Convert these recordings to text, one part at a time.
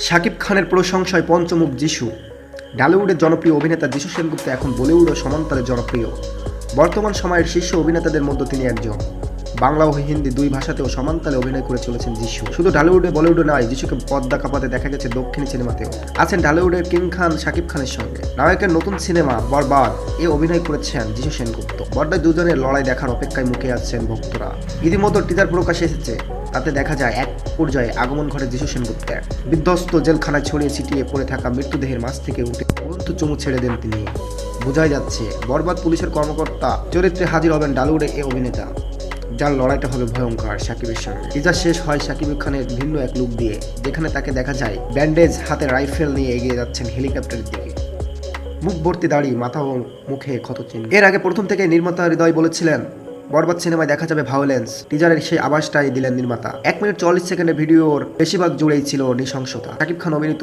শাকিব খানের প্রশংসায় পঞ্চমুখ যিশু। ডালিউডের জনপ্রিয় অভিনেতা যিশু সেনগুপ্ত এখন বলিউড ও সমান্তরে জনপ্রিয়। বর্তমান সময়ের শীর্ষ অভিনেতাদের মধ্যে তিনি একজন। বাংলা ও হিন্দি দুই ভাষাতেও সমান্তালে অভিনয় করে চলেছেন যিশু। শুধু ঢালিউডে বলিউডে নয়, যিশুকে পদ্মা কাপাতে দেখা গেছে দক্ষিণী সিনেমাতেও। আছেন ঢালিউডের কিং খান শাকিব খানের সঙ্গে। নায়কের নতুন সিনেমা বরবাদ, এ অভিনয় করেছেন যিশু সেনগুপ্ত। বর্দায় দুজনের লড়াই দেখার অপেক্ষায় মুখে আছেন ভক্তরা। ইতিমধ্যে টিজার প্রকাশ এসেছে। তাতে দেখা যায় এক পর্যায়ে আগমন ঘটে যিশু সেনগুপ্তের। বিধ্বস্ত জেলখানায় ছড়িয়ে ছিটিয়ে পড়ে থাকা মৃত্যুদেহের মাছ থেকে উঠে অনন্ত চুমু ছেড়ে দেন তিনি। বোঝাই যাচ্ছে, বরবাদ পুলিশের কর্মকর্তা চরিত্রে হাজির হবেন ডালিউডে এ অভিনেতা, যার লড়াইটা হবে ভয়ঙ্কর সাকিবের সঙ্গে। টিজার শেষ হয় সাকিব খানের ভিন্ন এক লুক দিয়ে, যেখানে তাকে দেখা যায় ব্যান্ডেজ হাতে রাইফেল নিয়ে এগিয়ে যাচ্ছেন হেলিকপ্টারের দিকে। মুখ ভর্তি দাড়ি, মাথা ও মুখে ক্ষত চিহ্ন এর আগে প্রথম থেকে নির্মাতা হৃদয় বলেছিলেন বরবাদ সিনেমায় দেখা যাবে ভায়োলেন্স। টিজারের সেই আবাসটাই দিলেন নির্মাতা। এক মিনিট চল্লিশ সেকেন্ডের ভিডিওর বেশিরভাগ জুড়েই ছিল নৃশংসতা। শাকিব খান অভিনীত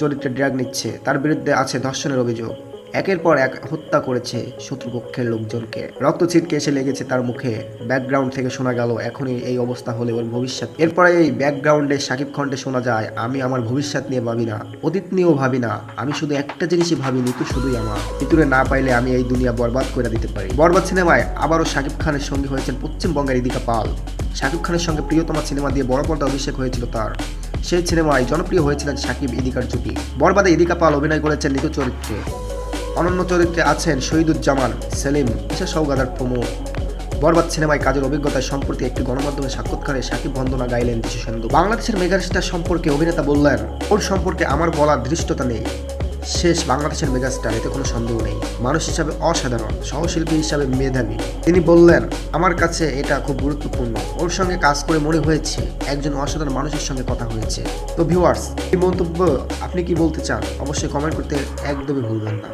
চরিত্রে ড্র্যাগ নিচ্ছে। তার বিরুদ্ধে আছে ধর্ষণের অভিযোগ। একের পর এক হত্যা করেছে শত্রুপক্ষের লোকজনকে। রক্ত ছিটকে এসে লেগেছে তার মুখে। ব্যাকগ্রাউন্ড থেকে শোনা গেল, এখনই এই অবস্থা হলে ওর ভবিষ্যৎ। এরপরে এই ব্যাকগ্রাউন্ডে সাকিব খন্ডে শোনা যায়, আমি আমার ভবিষ্যৎ নিয়ে ভাবি না, অতীত নিয়েও ভাবি না। আমি শুধু একটা জিনিসই ভাবি নিতু শুধুই আমার। ভিতরে না পাইলে আমি এই দুনিয়া বরবাদ করে দিতে পারি। বরবাদ সিনেমায় আবারও সাকিব খানের সঙ্গে হয়েছেন পশ্চিমবঙ্গের ইদিকা পাল। সাকিব খানের সঙ্গে প্রিয়তমা সিনেমা দিয়ে বড় পর্দা অভিষেক হয়েছিল তার। সেই সিনেমায় জনপ্রিয় হয়েছিলেন সাকিব ইদিকার জুটি। বরবাদে ইদিকা পাল অভিনয় করেছেন নিতু চরিত্রে। অনন্য চরিত্রে আছেন শহীদুজ্জামান, সেলিম, ঈশা সৌগাদার প্রমুখ বরবাদ সিনেমায় কাজের অভিজ্ঞতায় সম্প্রতি একটি গণমাধ্যমে সাক্ষাৎকারে সাকিব বন্দনা গাইলেন সেন্দু বাংলাদেশের মেগাস্টার সম্পর্কে অভিনেতা বললেন, ওর সম্পর্কে আমার বলার দৃষ্টতা নেই। শেষ বাংলাদেশের মেগাস্টার, এতে কোনো সন্দেহ নেই। মানুষ হিসাবে অসাধারণ, সহশিল্পী হিসাবে মেধাবী। তিনি বললেন, আমার কাছে এটা খুব গুরুত্বপূর্ণ। ওর সঙ্গে কাজ করে মনে হয়েছে, একজন অসাধারণ মানুষের সঙ্গে কথা হয়েছে। তো ভিউয়ার্স এই মন্তব্য আপনি কি বলতে চান? অবশ্যই কমেন্ট করতে একদমই ভুলবেন না।